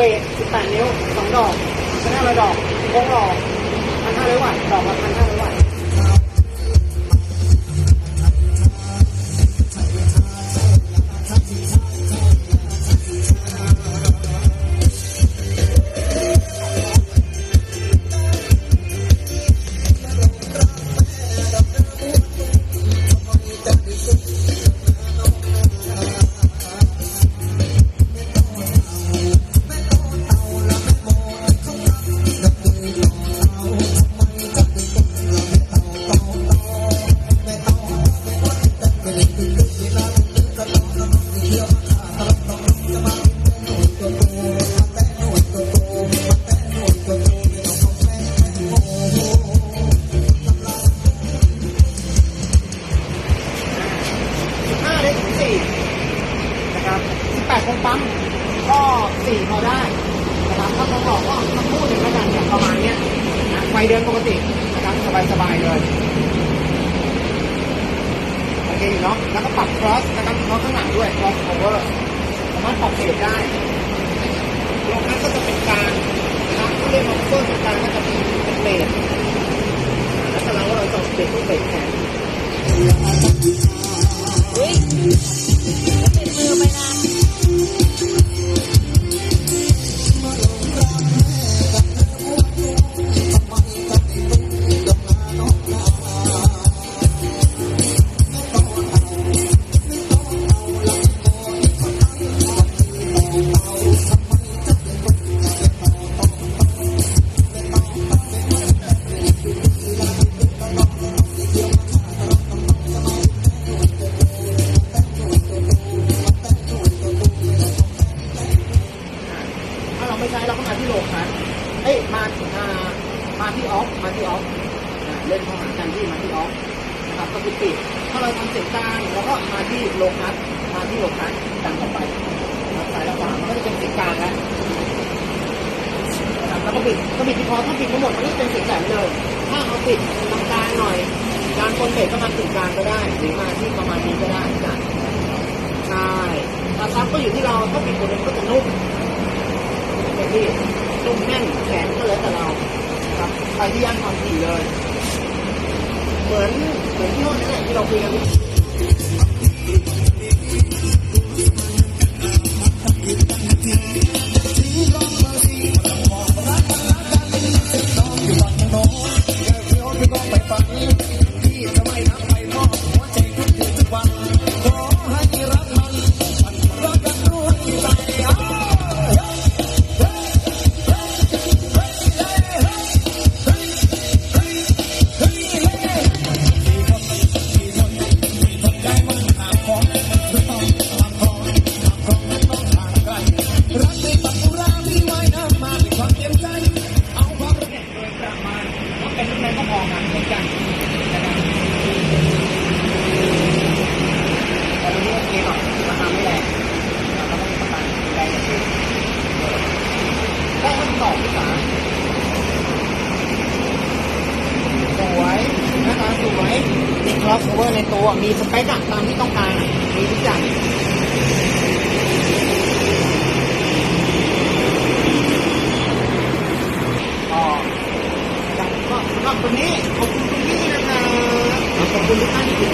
เบส18นิ้วสองดอกพันห้าร้อยดอกวงดอกพันห้าร้อยวัตต์ดอกละพันห้า นะครับ18คงปั๊มก็4พอได้นะครับถ้าเขาบอกก็ทั้งคู่หนึ่งแล้วกันอย่างประมาณเนี้ยนะไฟเดินปกตินะครับสบายๆเลย เองเนาะ แล้วก็ปรับ cross นะครับ cross ข้างหลังด้วย cross over สามารถปรับเปลี่ยนได้ลงนั้นก็จะเป็นการนะครับผู้เรียกว่าเฟิร์เป็นการก็จะเป็นเป็นเบสแล้วเราว่าเราจะเปลี่ยนรูปเบส อ้ยมามามาที่ออฟมาที่ออฟอ่าเล่นเข้าหากันที่มาที่ออฟนะครับก็คือปิดถ้าเราทำเสร็จกลางเราก็มาที่โลคัสมาที่โลคัสดันเข้าไปนะครับสายละขวามันก็จะเป็นสีกลางแล้วนะครับแล้วก็ปิดก็ปิดที่พอถ้าปิดทั้งหมดมันก็เป็นเสีแสงเลย ถ้าเอาปิดตรงกลางหน่อย การคนเบรกก็มาถึงกลางก็ได้หรือมาที่ประมาณนี้ก็ได้จ้ะใช่ตาซับก็อยู่ที่เราถ้าปิดตัวนึงก็จะนุ่ม เป็นที่นุ่มแน่นแข็งก็แล้วแต่เราครับไป ที่ย่านความถี่เลย เหมือนเหมือนที่ห้องนี้แหละที่เราคุยกัน มี crossover ในตัว มีสเปคอะตามที่ต้องการมีทุกอย่างก็สำหรับวันนี้ขอบคุณคุณพี่นะครับขอบคุณทุกท่านที่ติด